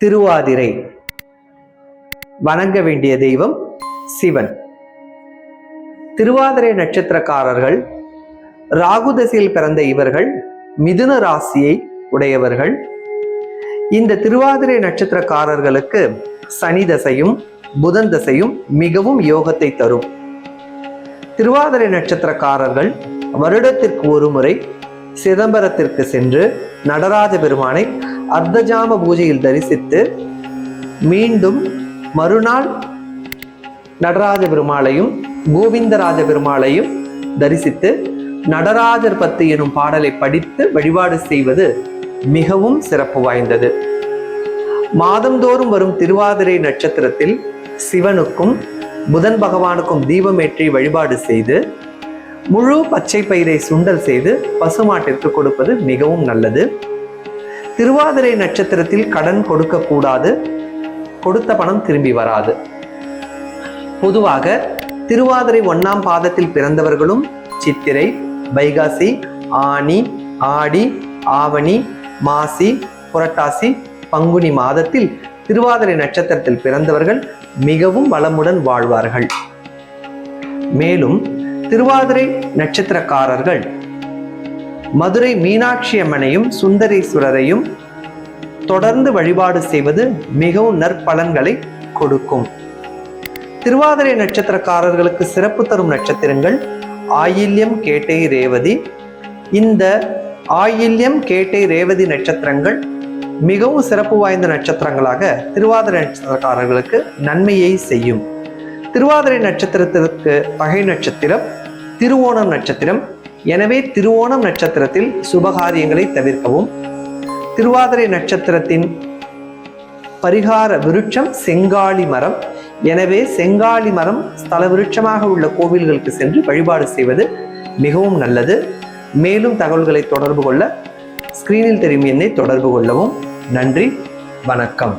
திருவாதிரை. வணங்க வேண்டிய தெய்வம் சிவன். திருவாதிரை நட்சத்திரக்காரர்கள் ராகுதசையில் பிறந்த இவர்கள் மிதுன ராசியை உடையவர்கள். இந்த திருவாதிரை நட்சத்திரக்காரர்களுக்கு சனி தசையும் புதன் தசையும் மிகவும் யோகத்தை தரும். திருவாதிரை நட்சத்திரக்காரர்கள் வருடத்திற்கு ஒரு முறை சிதம்பரத்திற்கு சென்று நடராஜ பெருமானை அர்த்தஜாம பூஜையில் தரிசித்து மீண்டும் மறுநாள் நடராஜ பெருமாளையும் கோவிந்தராஜ பெருமாளையும் தரிசித்து நடராஜர் பத்து எனும் பாடலை படித்து வழிபாடு செய்வது மிகவும் சிறப்பு வாய்ந்தது. மாதந்தோறும் வரும் திருவாதிரை நட்சத்திரத்தில் சிவனுக்கும் புதன் பகவானுக்கும் தீபமேற்றி வழிபாடு செய்து முழு பச்சை பயிரை சுண்டல் செய்து பசுமாட்டிற்கு கொடுப்பது மிகவும் நல்லது. திருவாதிரை நட்சத்திரத்தில் கடன் கொடுக்கக்கூடாது. கொடுத்த பணம் திரும்பி வராது. பொதுவாக திருவாதிரை ஒன்னாம் பாதத்தில் பிறந்தவர்களும் சித்திரை வைகாசி ஆனி ஆடி ஆவணி மாசி புரட்டாசி பங்குனி மாதத்தில் திருவாதிரை நட்சத்திரத்தில் பிறந்தவர்கள் மிகவும் வளமுடன் வாழ்வார்கள். மேலும் திருவாதிரை நட்சத்திரக்காரர்கள் மதுரை மீனாட்சி அம்மனையும் சுந்தரேஸ்வரரையும் தொடர்ந்து வழிபாடு செய்வது மிகவும் நற்பலன்களை கொடுக்கும். திருவாதிரை நட்சத்திரக்காரர்களுக்கு சிறப்பு தரும் நட்சத்திரங்கள் ஆயில்யம் கேட்டை ரேவதி. இந்த ஆயில்யம் கேட்டை ரேவதி நட்சத்திரங்கள் மிகவும் சிறப்பு வாய்ந்த நட்சத்திரங்களாக திருவாதிரை நட்சத்திரக்காரர்களுக்கு நன்மையை செய்யும். திருவாதிரை நட்சத்திரத்திற்கு பகை நட்சத்திரம் திருவோணம் நட்சத்திரம் எனவே திருவோணம் நட்சத்திரத்தில் சுபகாரியங்களை தவிர்க்கவும். திருவாதிரை நட்சத்திரத்தின் பரிகார விருட்சம் செங்காளி மரம். எனவே செங்காளி மரம் ஸ்தல விருட்சமாக உள்ள கோவில்களுக்கு சென்று வழிபாடு செய்வது மிகவும் நல்லது. மேலும் தகவல்களை தொடர்பு கொள்ள ஸ்கிரீனில் தெரியும் எண்ணை தொடர்பு கொள்ளவும். நன்றி வணக்கம்.